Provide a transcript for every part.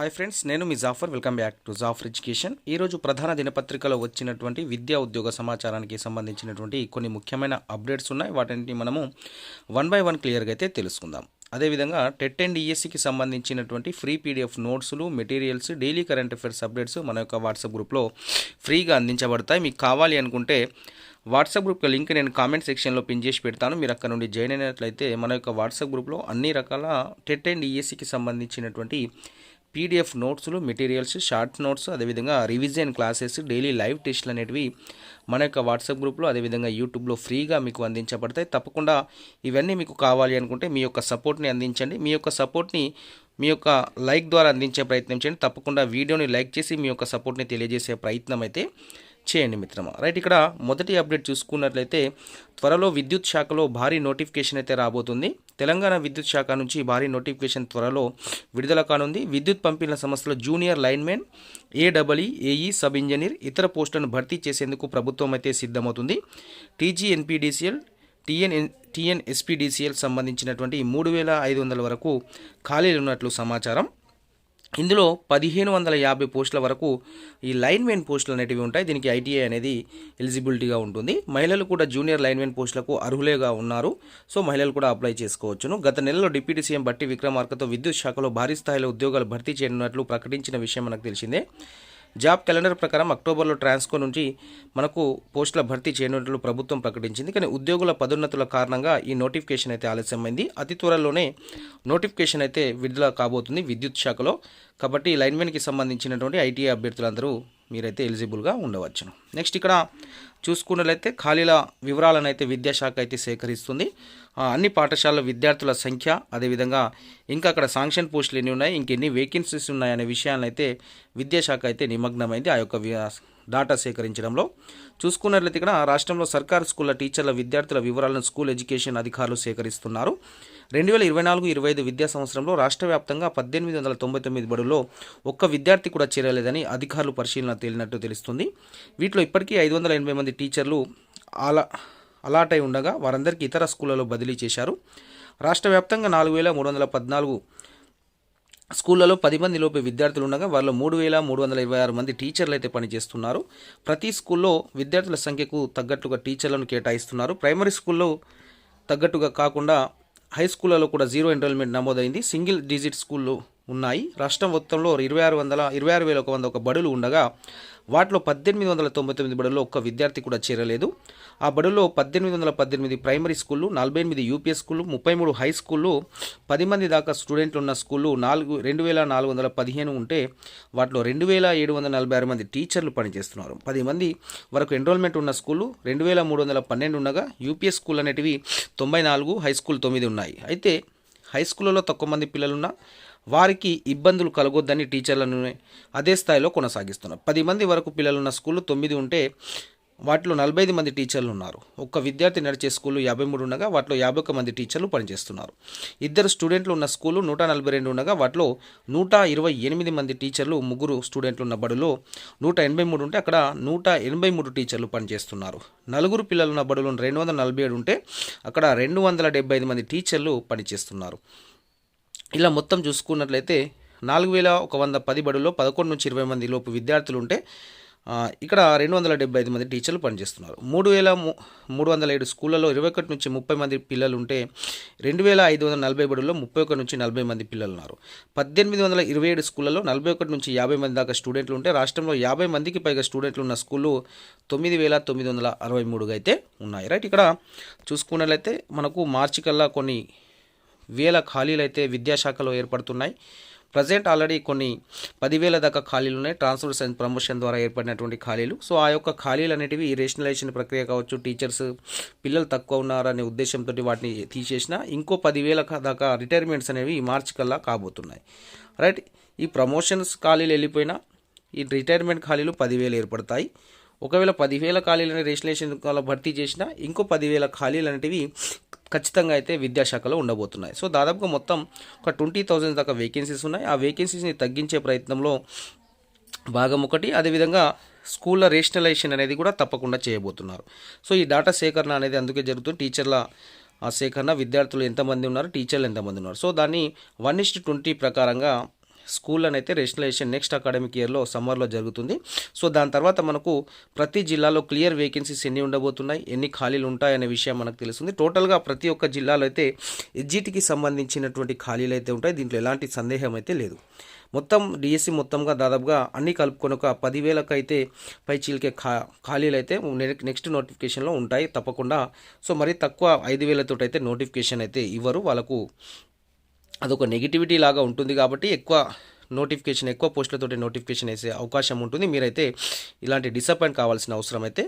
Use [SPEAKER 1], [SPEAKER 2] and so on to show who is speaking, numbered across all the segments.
[SPEAKER 1] Hi friends నేను మీ Jafar welcome back to Jafar education ఈరోజు ప్రధాన దినపత్రికలో వచ్చినటువంటి విద్యా ఉద్యోగ సమాచారానికి సంబంధించినటువంటి కొన్ని ముఖ్యమైన అప్డేట్స్ ఉన్నాయి. వాటిని మనము వన్ బై వన్ క్లియర్గా అయితే తెలుసుకుందాం. అదేవిధంగా టెట్ అండ్ ఈఎస్సికి సంబంధించినటువంటి ఫ్రీ పీడిఎఫ్ నోట్స్లు materials daily current affairs updates మన యొక్క వాట్సాప్ గ్రూప్లో ఫ్రీగా అందించబడతాయి. మీకు కావాలి అనుకుంటే వాట్సాప్ గ్రూప్ లింక్ నేను కామెంట్ సెక్షన్లో పిన్ చేసి పెడతాను. మీరు అక్కడ నుండి జాయిన్ అయినట్లయితే మన యొక్క వాట్సాప్ గ్రూప్లో అన్ని రకాల టెట్ అండ్ ఈఎస్సికి సంబంధించినటువంటి పీడిఎఫ్ నోట్స్లు మెటీరియల్స్ షార్ట్ నోట్స్ అదేవిధంగా రివిజన్ క్లాసెస్ డైలీ లైవ్ టెస్ట్లు అనేటివి మన యొక్క వాట్సాప్ గ్రూప్లో అదేవిధంగా యూట్యూబ్లో ఫ్రీగా మీకు అందించబడతాయి. తప్పకుండా ఇవన్నీ మీకు కావాలి అనుకుంటే మీ యొక్క సపోర్ట్ని అందించండి. మీ యొక్క సపోర్ట్ని మీ యొక్క లైక్ ద్వారా అందించే ప్రయత్నం చేయండి. తప్పకుండా వీడియోని లైక్ చేసి మీ యొక్క సపోర్ట్ని తెలియజేసే ప్రయత్నం అయితే చేయండి మిత్రమా. రైట్ ఇక్కడ మొదటి అప్డేట్ చూసుకున్నట్లయితే త్వరలో విద్యుత్ శాఖలో భారీ నోటిఫికేషన్ అయితే రాబోతుంది. తెలంగాణ విద్యుత్ శాఖ నుంచి భారీ నోటిఫికేషన్ త్వరలో విడుదల కానుంది. విద్యుత్ పంపిణీల సంస్థలో junior linemen AW AE sub engineer ఇతర పోస్టులను భర్తీ చేసేందుకు ప్రభుత్వం అయితే సిద్ధమవుతుంది. టీజీఎన్పీడీసీఎల్ టీఎన్ టీఎన్ఎస్పీడీసీఎల్ సంబంధించినటువంటి మూడు వేల ఐదు వందల వరకు ఖాళీలు ఉన్నట్లు సమాచారం. ఇందులో పదిహేను వందల యాభై పోస్టుల వరకు ఈ లైన్మెన్ పోస్టులు అనేటివి ఉంటాయి. దీనికి ఐటీఐ అనేది ఎలిజిబిలిటీగా ఉంటుంది. మహిళలు కూడా జూనియర్ లైన్మెన్ పోస్టులకు అర్హులేగా ఉన్నారు. సో మహిళలు కూడా అప్లై చేసుకోవచ్చును. గత నెలలో డిప్యూటీ సీఎం బట్టి విక్రమార్కతో విద్యుత్ శాఖలో భారీ స్థాయిలో ఉద్యోగాలు భర్తీ చేయనున్నట్లు ప్రకటించిన విషయం మనకు తెలిసిందే. జాబ్ క్యాలెండర్ ప్రకారం అక్టోబర్లో ట్రాన్స్కో నుంచి మనకు పోస్టుల భర్తీ చేయనున్నట్లు ప్రభుత్వం ప్రకటించింది. కానీ ఉద్యోగుల పదోన్నతుల కారణంగా ఈ నోటిఫికేషన్ అయితే ఆలస్యమైంది. అతి త్వరలోనే నోటిఫికేషన్ అయితే విడుదల కాబోతుంది విద్యుత్ శాఖలో. కాబట్టి లైన్మెన్కి సంబంధించినటువంటి ఐటీఐ అభ్యర్థులందరూ మీరైతే ఎలిజిబుల్గా ఉండవచ్చును. నెక్స్ట్ ఇక్కడ చూసుకున్నట్లయితే ఖాళీల వివరాలను అయితే విద్యాశాఖ అయితే సేకరిస్తుంది. అన్ని పాఠశాలల విద్యార్థుల సంఖ్య అదేవిధంగా ఇంకా అక్కడ శాంక్షన్ పోస్టులు ఎన్ని ఉన్నాయి ఇంకెన్ని వేకెన్సీస్ ఉన్నాయనే విషయాలను అయితే విద్యాశాఖ అయితే నిమగ్నమైంది ఆ యొక్క డాటా సేకరించడంలో. చూసుకున్నట్లయితే ఇక్కడ రాష్ట్రంలో సర్కారు స్కూళ్ళ టీచర్ల విద్యార్థుల వివరాలను స్కూల్ ఎడ్యుకేషన్ అధికారులు సేకరిస్తున్నారు. రెండు వేల ఇరవై నాలుగు ఇరవై ఐదు విద్యా సంవత్సరంలో రాష్ట్ర వ్యాప్తంగా పద్దెనిమిది వందల తొంభై తొమ్మిది బడుల్లో ఒక్క విద్యార్థి కూడా చేరలేదని అధికారులు పరిశీలన తేలినట్టు తెలుస్తుంది. వీటిలో ఇప్పటికీ ఐదు వందల ఎనభై మంది టీచర్లు అలా అలాట్ అయి ఉండగా వారందరికీ ఇతర స్కూళ్ళలో బదిలీ చేశారు. రాష్ట్ర వ్యాప్తంగా నాలుగు వేల మూడు వందల పద్నాలుగు స్కూళ్ళలో పది మంది లోపే విద్యార్థులు ఉండగా వారిలో మూడు వేల మూడు వందల ఇరవై ఆరు మంది టీచర్లు అయితే పనిచేస్తున్నారు. ప్రతి స్కూల్లో విద్యార్థుల సంఖ్యకు తగ్గట్టుగా టీచర్లను కేటాయిస్తున్నారు. ప్రైమరీ స్కూల్లో తగ్గట్టుగా కాకుండా హై స్కూళ్ళలో కూడా జీరో ఎన్రోల్మెంట్ నమోదైంది. సింగిల్ డిజిట్ స్కూళ్ళు ఉన్నాయి. రాష్ట్రం మొత్తంలో ఇరవై ఆరు వందల ఇరవై ఆరు వేల ఒక వంద ఒక బడులు ఉండగా వాటిలో పద్దెనిమిది వందల తొంభై తొమ్మిది బడుల్లో ఒక్క విద్యార్థి కూడా చేరలేదు. ఆ బడుల్లో పద్దెనిమిది వందల పద్దెనిమిది ప్రైమరీ స్కూళ్ళు నలభై ఎనిమిది యూపీఎస్ స్కూళ్ళు ముప్పై మూడు హై స్కూళ్ళు పది మంది దాకా స్టూడెంట్లు ఉన్న స్కూళ్ళు నాలుగు రెండు వేల నాలుగు వందల పదిహేను ఉంటే వాటిలో రెండు వేల ఏడు వందల నలభై ఆరు మంది టీచర్లు పనిచేస్తున్నారు. పది మంది వరకు ఎన్రోల్మెంట్ ఉన్న స్కూళ్ళు రెండు వేల మూడు వందల పన్నెండు ఉండగా యూపీఎస్ స్కూల్ అనేటివి తొంభై నాలుగు హై స్కూల్ తొమ్మిది ఉన్నాయి. అయితే హై స్కూళ్ళలో తక్కువ మంది పిల్లలున్నా వారికి ఇబ్బందులు కలగొద్దని టీచర్లను అదే స్థాయిలో కొనసాగిస్తున్నారు. పది మంది వరకు పిల్లలున్న స్కూళ్ళు తొమ్మిది ఉంటే వాటిలో నలభై ఐదు మంది టీచర్లు ఉన్నారు. ఒక్క విద్యార్థి నడిచే స్కూలు యాభై మూడు ఉండగా వాటిలో యాభై ఒక్క మంది టీచర్లు పనిచేస్తున్నారు. ఇద్దరు స్టూడెంట్లు ఉన్న స్కూలు నూట నలభై రెండు ఉండగా వాటిలో నూట ఇరవై ఎనిమిది మంది టీచర్లు ముగ్గురు స్టూడెంట్లు ఉన్న బడులో నూట ఎనభై మూడు ఉంటే అక్కడ నూట ఎనభై మూడు టీచర్లు పనిచేస్తున్నారు. నలుగురు పిల్లలున్న బడులు రెండు వందల నలభై ఏడు ఉంటే అక్కడ రెండు వందల డెబ్బై ఐదు మంది టీచర్లు పనిచేస్తున్నారు. ఇలా మొత్తం చూసుకున్నట్లయితే నాలుగు వేల ఒక వంద పది బడుల్లో పదకొండు నుంచి ఇరవై మంది లోపు విద్యార్థులు ఉంటే ఇక్కడ రెండు వందల డెబ్బై ఐదు మంది టీచర్లు పనిచేస్తున్నారు. మూడు వేల మూడు వందల ఏడు స్కూళ్ళలో ఇరవై ఒకటి నుంచి ముప్పై మంది పిల్లలు ఉంటే రెండు వేల ఐదు వందల నలభై బడుల్లో ముప్పై ఒకటి నుంచి నలభై మంది పిల్లలు ఉన్నారు పద్దెనిమిది వందల ఇరవై ఏడు స్కూళ్ళలో నలభై ఒకటి నుంచి యాభై మంది దాకా స్టూడెంట్లు ఉంటే రాష్ట్రంలో యాభై మందికి పైగా స్టూడెంట్లు ఉన్న స్కూళ్ళు తొమ్మిది వేల తొమ్మిది వందల అరవై మూడుగా అయితే ఉన్నాయి. రైట్ ఇక్కడ చూసుకున్నట్లయితే మనకు మార్చి కల్లా కొన్ని వేల ఖాళీలు అయితే విద్యాశాఖలో ఏర్పడుతున్నాయి. ప్రజెంట్ ఆల్రెడీ కొన్ని పదివేల దాకా ఖాళీలు ఉన్నాయి. ట్రాన్స్ఫర్స్ అండ్ ప్రమోషన్ ద్వారా ఏర్పడినటువంటి ఖాళీలు. సో ఆ యొక్క ఖాళీలు అనేటివి ఈ రేషనలైజేషన్ ప్రక్రియ కావచ్చు టీచర్స్ పిల్లలు తక్కువ ఉన్నారనే ఉద్దేశంతో వాటిని తీసేసిన ఇంకో పదివేల దాకా రిటైర్మెంట్స్ అనేవి ఈ మార్చి కల్లా కాబోతున్నాయి. రైట్? ఈ ప్రమోషన్స్ ఖాళీలు వెళ్ళిపోయినా ఈ రిటైర్మెంట్ ఖాళీలు పదివేలు ఏర్పడతాయి. ఒకవేళ పదివేల ఖాళీలని రేషనలైజేషన్ భర్తీ చేసినా ఇంకో పదివేల ఖాళీలు అనేటివి ఖచ్చితంగా అయితే విద్యాశాఖలో ఉండబోతున్నాయి. సో దాదాపుగా మొత్తం ఒక ట్వంటీ థౌజండ్ దాకా వేకెన్సీస్ ఉన్నాయి. ఆ వేకెన్సీస్ని తగ్గించే ప్రయత్నంలో భాగం ఒకటి అదేవిధంగా స్కూళ్ళ రేషనలైజేషన్ అనేది కూడా తప్పకుండా చేయబోతున్నారు. సో ఈ డేటా సేకరణ అనేది అందుకే జరుగుతుంది. టీచర్ల ఆ సేకరణ విద్యార్థులు ఎంతమంది ఉన్నారు టీచర్లు ఎంతమంది ఉన్నారు. సో దాన్ని వన్ ఇస్ట్ ట్వంటీ ప్రకారంగా స్కూల్లోనైతే రెజిస్ట్రేషన్ నెక్స్ట్ అకాడమిక్ ఇయర్లో సమ్మర్లో జరుగుతుంది. సో దాని తర్వాత మనకు ప్రతి జిల్లాలో క్లియర్ వేకెన్సీస్ ఎన్ని ఉండబోతున్నాయి ఎన్ని ఖాళీలు ఉంటాయనే విషయం మనకు తెలుస్తుంది. టోటల్గా ప్రతి ఒక్క జిల్లాలో అయితే ఎడ్జిటికి సంబంధించినటువంటి ఖాళీలు అయితే ఉంటాయి. దీంట్లో ఎలాంటి సందేహం అయితే లేదు. మొత్తం డిఎస్సి మొత్తంగా దాదాపుగా అన్ని కలుపుకొని ఒక పదివేలకు అయితే పై చీలికే ఖా ఖాళీలు అయితే నెక్స్ట్ నోటిఫికేషన్లో ఉంటాయి తప్పకుండా. సో మరి తక్కువ ఐదు వేలతో అయితే నోటిఫికేషన్ అయితే ఇవ్వరు. వాళ్ళకు అదొక నెగిటివిటీ లాగా ఉంటుంది కాబట్టి ఎక్కువ నోటిఫికేషన్ ఎక్కువ పోస్టులతోటి నోటిఫికేషన్ వేసే అవకాశం ఉంటుంది. మీరైతే ఇలాంటి డిసప్పాయింట్ కావాల్సిన అవసరం అయితే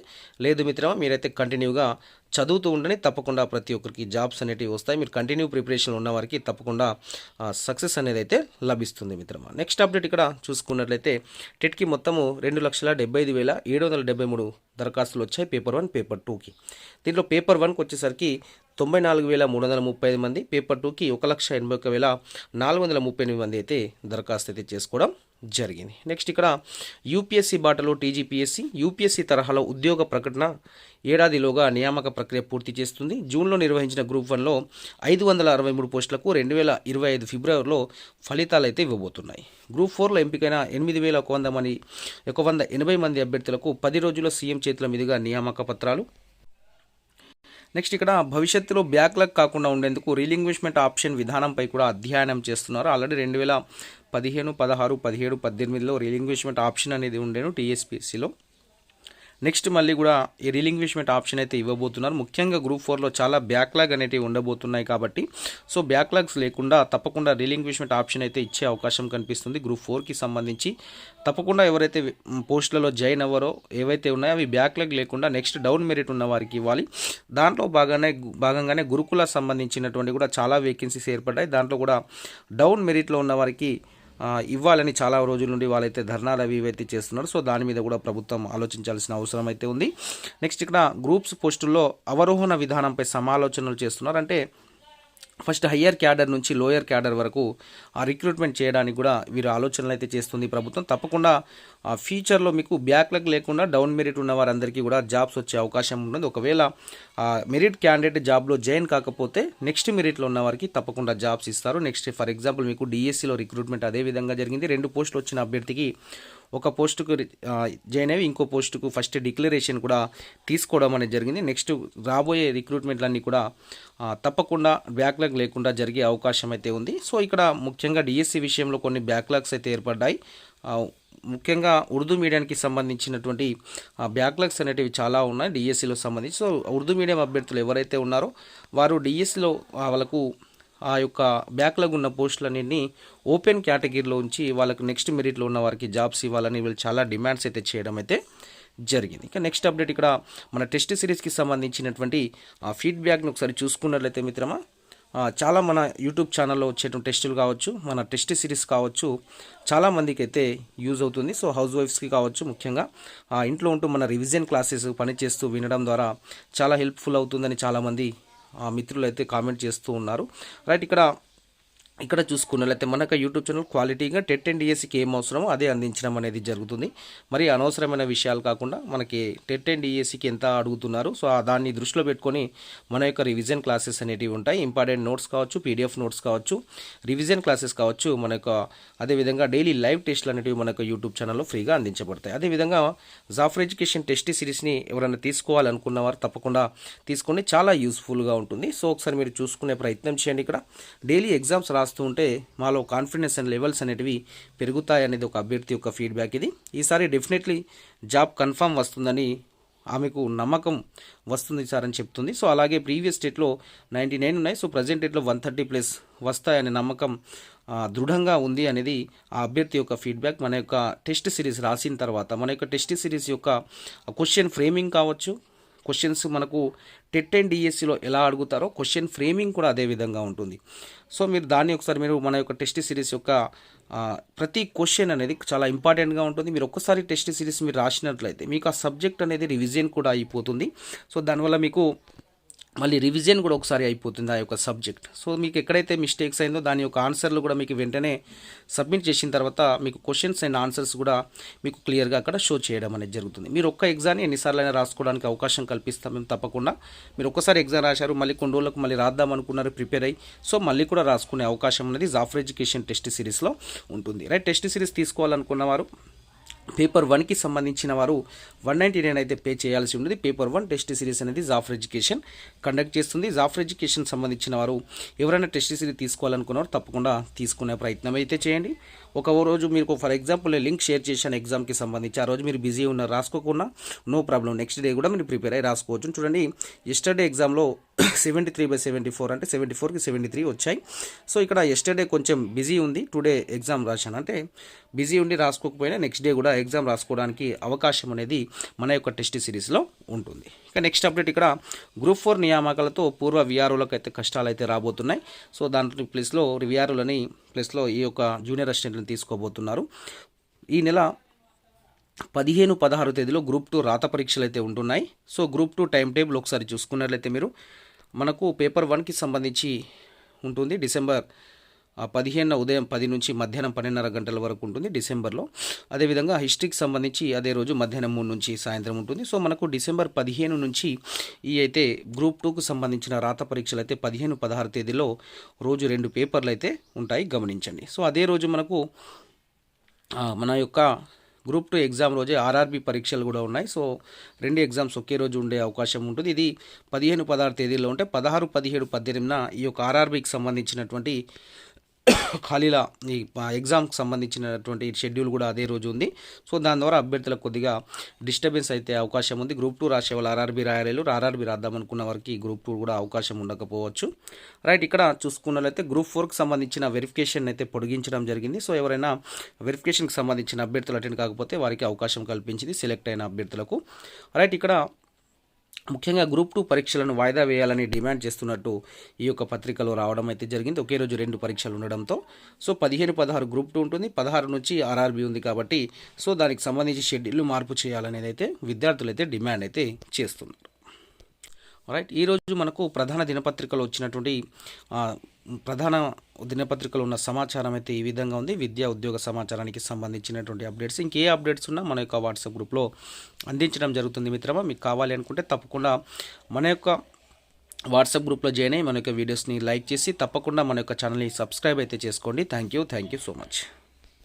[SPEAKER 1] లేదు మిత్రమా. మీరైతే కంటిన్యూగా చదువుతూ ఉండని తప్పకుండా ప్రతి ఒక్కరికి జాబ్స్ అనేటివి వస్తాయి. మీరు కంటిన్యూ ప్రిపరేషన్ ఉన్న వారికి తప్పకుండా సక్సెస్ అనేది అయితే లభిస్తుంది మిత్రమా. నెక్స్ట్ అప్డేట్ ఇక్కడ చూసుకున్నట్లయితే టెట్కి మొత్తము రెండు లక్షల డెబ్బై ఐదు వేల ఏడు వందల డెబ్బై మూడు దరఖాస్తులు వచ్చాయి. పేపర్ వన్ పేపర్ టూకి. దీంట్లో పేపర్ వన్కి వచ్చేసరికి తొంభై నాలుగు వేల మూడు వందల ముప్పై ఐదు మంది పేపర్ టూకి ఒక లక్ష ఎనభై ఒక వేల నాలుగు వందల ముప్పై ఎనిమిది మంది అయితే దరఖాస్తు అయితే చేసుకోవడం జరిగింది. నెక్స్ట్ ఇక్కడ యూపీఎస్సీ బాటలో టీజీపీఎస్సీ యూపీఎస్సీ తరహాలో ఉద్యోగ ప్రకటన ఏడాదిలోగా నియామక ప్రక్రియ పూర్తి చేస్తుంది. జూన్లో నిర్వహించిన గ్రూప్ వన్లో ఐదు వందల అరవై మూడు పోస్టులకు రెండు వేల ఇరవై ఐదు ఫిబ్రవరిలో ఫలితాలు అయితే ఇవ్వబోతున్నాయి. గ్రూప్ ఫోర్లో ఎంపికైన ఎనిమిది వేల ఒక వంద మంది ఒక వంద ఎనభై మంది అభ్యర్థులకు పది రోజుల్లో సీఎం చేతుల మీదుగా నియామక పత్రాలు నెక్స్ట్ ఇక్కడ భవిష్యత్తులో బ్యాక్లాగ్ కాకుండా ఉండేందుకు రీలింగ్విష్మెంట్ ఆప్షన్ విధానంపై కూడా అధ్యయనం చేస్తున్నారు. ఆల్రెడీ రెండు వేల పదిహేను పదహారు పదిహేడు పద్దెనిమిదిలో రీలింగ్విష్మెంట్ ఆప్షన్ అనేది ఉండేను టీఎస్పీసీలో. నెక్స్ట్ మళ్ళీ కూడా ఈ రిలింగ్విష్మెంట్ ఆప్షన్ అయితే ఇవ్వబోతున్నారు. ముఖ్యంగా గ్రూప్ ఫోర్లో చాలా బ్యాక్లాగ్ అనేటివి ఉండబోతున్నాయి కాబట్టి సో బ్యాక్లాగ్స్ లేకుండా తప్పకుండా రిలింగ్విష్మెంట్ ఆప్షన్ అయితే ఇచ్చే అవకాశం కనిపిస్తుంది గ్రూప్ ఫోర్కి సంబంధించి. తప్పకుండా ఎవరైతే పోస్టులలో జాయిన్ అవ్వరో ఏవైతే ఉన్నాయో అవి బ్యాక్లాగ్ లేకుండా నెక్స్ట్ డౌన్ మెరిట్ ఉన్న వారికి ఇవ్వాలి. దాంట్లో బాగానే భాగంగానే గురుకుల సంబంధించినటువంటి కూడా చాలా వేకెన్సీస్ ఏర్పడ్డాయి. దాంట్లో కూడా డౌన్ మెరిట్లో ఉన్న వారికి ఇవ్వాలని చాలా రోజుల నుండి వాళ్ళైతే ధర్నాలు అవి ఇవైతే చేస్తున్నారు. సో దాని మీద కూడా ప్రభుత్వం ఆలోచించాల్సిన అవసరం అయితే ఉంది. నెక్స్ట్ ఇక్కడ గ్రూప్స్ పోస్టుల్లో అవరోహణ విధానంపై సమాలోచనలు చేస్తున్నారు. అంటే ఫస్ట్ హయ్యర్ క్యాడర్ నుంచి లోయర్ క్యాడర్ వరకు ఆ రిక్రూట్మెంట్ చేయడానికి కూడా వీరు ఆలోచనలు అయితే చేస్తుంది ప్రభుత్వం. తప్పకుండా ఆ ఫ్యూచర్లో మీకు బ్యాక్లక్ లేకుండా డౌన్ మెరిట్ ఉన్న వారందరికీ కూడా జాబ్స్ వచ్చే అవకాశం ఉంటుంది. ఒకవేళ ఆ మెరిట్ క్యాండిడేట్ జాబ్లో జాయిన్ కాకపోతే నెక్స్ట్ మెరిట్లో ఉన్న వారికి తప్పకుండా జాబ్స్ ఇస్తారు. నెక్స్ట్ ఫర్ ఎగ్జాంపుల్ మీకు డిఎస్సిలో రిక్రూట్మెంట్ అదే విధంగా జరిగింది. రెండు పోస్టులు వచ్చిన అభ్యర్థికి ఒక పోస్టుకు జాయిన్ అయ్యి ఇంకో పోస్టుకు ఫస్ట్ డిక్లరేషన్ కూడా తీసుకోవడం అనేది జరిగింది. నెక్స్ట్ రాబోయే రిక్రూట్మెంట్లన్నీ కూడా తప్పకుండా బ్యాక్లాగ్ లేకుండా జరిగే అవకాశం అయితే ఉంది. సో ఇక్కడ ముఖ్యంగా డిఎస్సి విషయంలో కొన్ని బ్యాక్లాగ్స్ అయితే ఏర్పడ్డాయి. ముఖ్యంగా ఉర్దూ మీడియానికి సంబంధించినటువంటి బ్యాక్లాగ్స్ అనేటివి చాలా ఉన్నాయి డిఎస్సిలో సంబంధించి. సో ఉర్దూ మీడియం అభ్యర్థులు ఎవరైతే ఉన్నారో వారు డిఎస్సిలో వాళ్ళకు ఆ యొక్క బ్యాక్లాగ్ ఉన్న పోస్టులన్నింటినీ ఓపెన్ కేటగిరీలో ఉంచి వాళ్ళకు నెక్స్ట్ మెరిట్లో ఉన్న వారికి జాబ్స్ ఇవ్వాలని వీళ్ళు చాలా డిమాండ్స్ అయితే చేయడం అయితే జరిగింది. ఇంకా నెక్స్ట్ అప్డేట్ ఇక్కడ మన టెస్ట్ సిరీస్కి సంబంధించినటువంటి ఆ ఫీడ్బ్యాక్ని ఒకసారి చూసుకున్నట్లయితే మిత్రమా చాలా మన యూట్యూబ్ ఛానల్లో వచ్చేటువంటి టెస్టులు కావచ్చు మన టెస్ట్ సిరీస్ కావచ్చు చాలామందికి అయితే యూజ్ అవుతుంది. సో హౌస్ వైఫ్స్కి కావచ్చు ముఖ్యంగా ఆ, ఇంట్లో ఉంటూ మన రివిజన్ క్లాసెస్ పనిచేస్తూ వినడం ద్వారా చాలా హెల్ప్ఫుల్ అవుతుందని చాలామంది మిత్రులు అయితే కామెంట్ చేస్తూ ఉన్నారు. రైట్ ఇక్కడ ఇక్కడ చూసుకున్నట్లయితే మనకు యూట్యూబ్ ఛానల్ క్వాలిటీగా టెట్ అండ్ డిఎస్సికి ఏం అవసరమో అదే అందించడం అనేది జరుగుతుంది. మరి అనవసరమైన విషయాలు కాకుండా మనకి టెట్ అండ్ డిఎస్సికి ఎంత అడుగుతున్నారు సో ఆ దాన్ని దృష్టిలో పెట్టుకొని మన యొక్క రివిజన్ క్లాసెస్ అనేటివి ఉంటాయి. ఇంపార్టెంట్ నోట్స్ కావచ్చు పీడిఎఫ్ నోట్స్ కావచ్చు రివిజన్ క్లాసెస్ కావచ్చు మన యొక్క అదేవిధంగా డైలీ లైవ్ టెస్ట్లు అనేటివి మన యొక్క యూట్యూబ్ ఛానల్లో ఫ్రీగా అందించబడతాయి. అదేవిధంగా జాఫర్ ఎడ్యుకేషన్ టెస్ట్ సిరీస్ని ఎవరైనా తీసుకోవాలనుకున్న వారు తప్పకుండా తీసుకొని చాలా యూస్ఫుల్గా ఉంటుంది. సో ఒకసారి మీరు చూసుకునే ప్రయత్నం చేయండి ఇక్కడ. డైలీ ఎగ్జామ్స్ రాస్తూ ఉంటే మాలో కాన్ఫిడెన్స్ అండ్ లెవెల్స్ అనేటివి పెరుగుతాయి అనేది ఒక అభ్యర్థి యొక్క ఫీడ్బ్యాక్ ఇది. ఈసారి డెఫినెట్లీ జాబ్ కన్ఫామ్ వస్తుందని ఆమెకు నమ్మకం వస్తుంది సార్ అని చెప్తుంది. సో అలాగే ప్రీవియస్ డేట్లో నైంటీ నైన్ ఉన్నాయి. సో ప్రజెంట్ డేట్లో వన్ థర్టీ ప్లస్ వస్తాయనే నమ్మకం దృఢంగా ఉంది అనేది ఆ అభ్యర్థి యొక్క ఫీడ్బ్యాక్ మన యొక్క టెస్ట్ సిరీస్ రాసిన తర్వాత మన యొక్క టెస్ట్ సిరీస్ యొక్క క్వశ్చన్ ఫ్రేమింగ్ కావచ్చు క్వశ్చన్స్ మనకు టెట్ అండ్ డిఎస్సిలో ఎలా అడుగుతారో క్వశ్చన్ ఫ్రేమింగ్ కూడా అదే విధంగా ఉంటుంది. సో మీరు దాన్ని ఒకసారి మీరు మన యొక్క టెస్ట్ సిరీస్ యొక్క ప్రతి క్వశ్చన్ అనేది చాలా ఇంపార్టెంట్గా ఉంటుంది. మీరు ఒక్కసారి టెస్ట్ సిరీస్ మీరు రాసినట్లయితే మీకు ఆ సబ్జెక్ట్ అనేది రివిజన్ కూడా అయిపోతుంది. సో దానివల్ల మీకు మళ్ళీ రివిజన్ కూడా ఒకసారి అయిపోతుంది ఆ యొక్క సబ్జెక్ట్ సో మీకు ఎక్కడైతే మిస్టేక్స్ అయిందో దాని యొక్క ఆన్సర్లు కూడా మీకు వెంటనే సబ్మిట్ చేసిన తర్వాత మీకు క్వశ్చన్స్ అండ్ ఆన్సర్స్ కూడా మీకు క్లియర్గా అక్కడ షో చేయడం అనేది జరుగుతుంది. మీరు ఒక్క ఎగ్జామ్ని ఎన్నిసార్లు అయినా రాసుకోవడానికి అవకాశం కల్పిస్తాం మేము తప్పకుండా. మీరు ఒక్కసారి ఎగ్జామ్ రాశారు మళ్ళీ కొన్ని రోజులకు మళ్ళీ రాద్దాం అనుకున్నారు ప్రిపేర్ అయ్యి సో మళ్ళీ కూడా రాసుకునే అవకాశం అనేది జాఫర్ ఎడ్యుకేషన్ టెస్ట్ సిరీస్లో ఉంటుంది. రైట్ టెస్ట్ సిరీస్ తీసుకోవాలనుకున్న వారు పేపర్ వన్కి సంబంధించిన వారు వన్ నైంటీ నైన్ అయితే పే చేయాల్సి ఉంటుంది పేపర్ వన్ టెస్ట్ సిరీస్ అనేది జాఫర్ ఎడ్యుకేషన్ కండక్ట్ చేస్తుంది. జాఫర్ ఎడ్యుకేషన్ సంబంధించిన వారు ఎవరైనా టెస్ట్ సిరీస్ తీసుకోవాలనుకున్నారో తప్పకుండా తీసుకునే ప్రయత్నం అయితే చేయండి. ఒక రోజు మీకు ఫర్ ఎగ్జాంపుల్ లింక్ షేర్ చేశాను ఎగ్జామ్కి సంబంధించి. ఆ రోజు మీరు బిజీ ఉన్నారు రాసుకోకుండా నో ప్రాబ్లం నెక్స్ట్ డే కూడా మీరు ప్రిపేర్ అయ్యి రాసుకోవచ్చు. చూడండి ఎస్టర్డే ఎగ్జామ్లో seventy three by seventy four అంటే సెవెంటీ ఫోర్కి సెవెంటీ త్రీ వచ్చాయి. సో ఇక్కడ ఎస్టర్డే కొంచెం బిజీ ఉంది టుడే ఎగ్జామ్ రాశాను. అంటే బిజీ ఉండి రాసుకోకపోయినా నెక్స్ట్ డే కూడా ఎగ్జామ్ రాసుకోవడానికి అవకాశం అనేది మన యొక్క టెస్ట్ సిరీస్లో ఉంటుంది. ఇక నెక్స్ట్ అప్డేట్ ఇక్కడ గ్రూప్ ఫోర్ నియామకాలతో పూర్వ విఆర్ఓలకు అయితే కష్టాలు అయితే రాబోతున్నాయి. సో దాంట్లో ప్లేస్లో విఆర్ఓలని ప్లస్లో ఈ యొక్క జూనియర్ అసిస్టెంట్లను తీసుకోబోతున్నారు. ఈ నెల పదిహేను పదహారు తేదీలో గ్రూప్ టూ రాత పరీక్షలు అయితే ఉంటున్నాయి. So group two time table ఒకసారి చూసుకున్నట్లయితే మీరు మనకు పేపర్ వన్కి సంబంధించి ఉంటుంది. డిసెంబర్ పదిహేను ఉదయం పది నుంచి మధ్యాహ్నం పన్నెండున్నర గంటల వరకు ఉంటుంది డిసెంబర్లో. అదేవిధంగా హిస్టరీకి సంబంధించి అదే రోజు మధ్యాహ్నం మూడు నుంచి సాయంత్రం ఉంటుంది. సో మనకు డిసెంబర్ పదిహేను నుంచి ఈ అయితే గ్రూప్ టూకు సంబంధించిన రాత పరీక్షలు అయితే పదిహేను పదహారు తేదీలో రోజు రెండు పేపర్లు అయితే ఉంటాయి. గమనించండి. సో అదే రోజు మనకు మన యొక్క గ్రూప్ టూ ఎగ్జామ్ రోజే ఆర్ఆర్బి పరీక్షలు కూడా ఉన్నాయి. సో రెండు ఎగ్జామ్స్ ఒకే రోజు ఉండే అవకాశం ఉంటుంది. ఇది పదిహేను పదహారు తేదీలో ఉంటే పదహారు పదిహేడు పద్దెనిమిదిన ఈ యొక్క ఆర్ఆర్బికి సంబంధించినటువంటి ఖాళీల ఈ ఎగ్జామ్కి సంబంధించినటువంటి షెడ్యూల్ కూడా అదే రోజు ఉంది. సో దాని ద్వారా అభ్యర్థులకు కొద్దిగా డిస్టర్బెన్స్ అయితే అవకాశం ఉంది. గ్రూప్ టూ రాసే వాళ్ళు ఆర్ఆర్బీ రాయలేరు. ఆర్ఆర్బీ రాద్దాం అనుకున్న వారికి గ్రూప్ టూ కూడా అవకాశం ఉండకపోవచ్చు. రైట్ ఇక్కడ చూసుకున్నట్లయితే గ్రూప్ ఫోర్కి సంబంధించిన వెరిఫికేషన్ అయితే పొడిగించడం జరిగింది. సో ఎవరైనా వెరిఫికేషన్కి సంబంధించిన అభ్యర్థులు అటెండ్ కాకపోతే వారికి అవకాశం కల్పించింది సెలెక్ట్ అయిన అభ్యర్థులకు. రైట్ ఇక్కడ ముఖ్యంగా గ్రూప్ టూ పరీక్షలను వాయిదా వేయాలని డిమాండ్ చేస్తున్నట్టు ఈ యొక్క పత్రికలో రావడం అయితే జరిగింది. ఒకే రోజు రెండు పరీక్షలు ఉండడంతో సో పదిహేను పదహారు గ్రూప్ టూ ఉంటుంది. పదహారు నుంచి ఆర్ఆర్బీ ఉంది కాబట్టి సో దానికి సంబంధించి షెడ్యూల్ మార్పు చేయాలనేది అయితే విద్యార్థులు అయితే డిమాండ్ అయితే చేస్తున్నారు. రైట్ ఈరోజు మనకు ప్రధాన దినపత్రికలో వచ్చినటువంటి ప్రధాన దినపత్రికలు ఉన్న సమాచారం అయితే ఈ విధంగా ఉంది. విద్యా ఉద్యోగ సమాచారానికి సంబంధించినటువంటి అప్డేట్స్. ఇంకే అప్డేట్స్ ఉన్నా మన యొక్క వాట్సాప్ గ్రూప్లో అందించడం జరుగుతుంది మిత్రమా. మీకు కావాలి అనుకుంటే తప్పకుండా మన యొక్క వాట్సాప్ గ్రూప్లో జాయిన్ అయ్యి మన యొక్క వీడియోస్ని లైక్ చేసి తప్పకుండా మన యొక్క ఛానల్ని సబ్స్క్రైబ్ అయితే చేసుకోండి. Thank you. Thank you so much.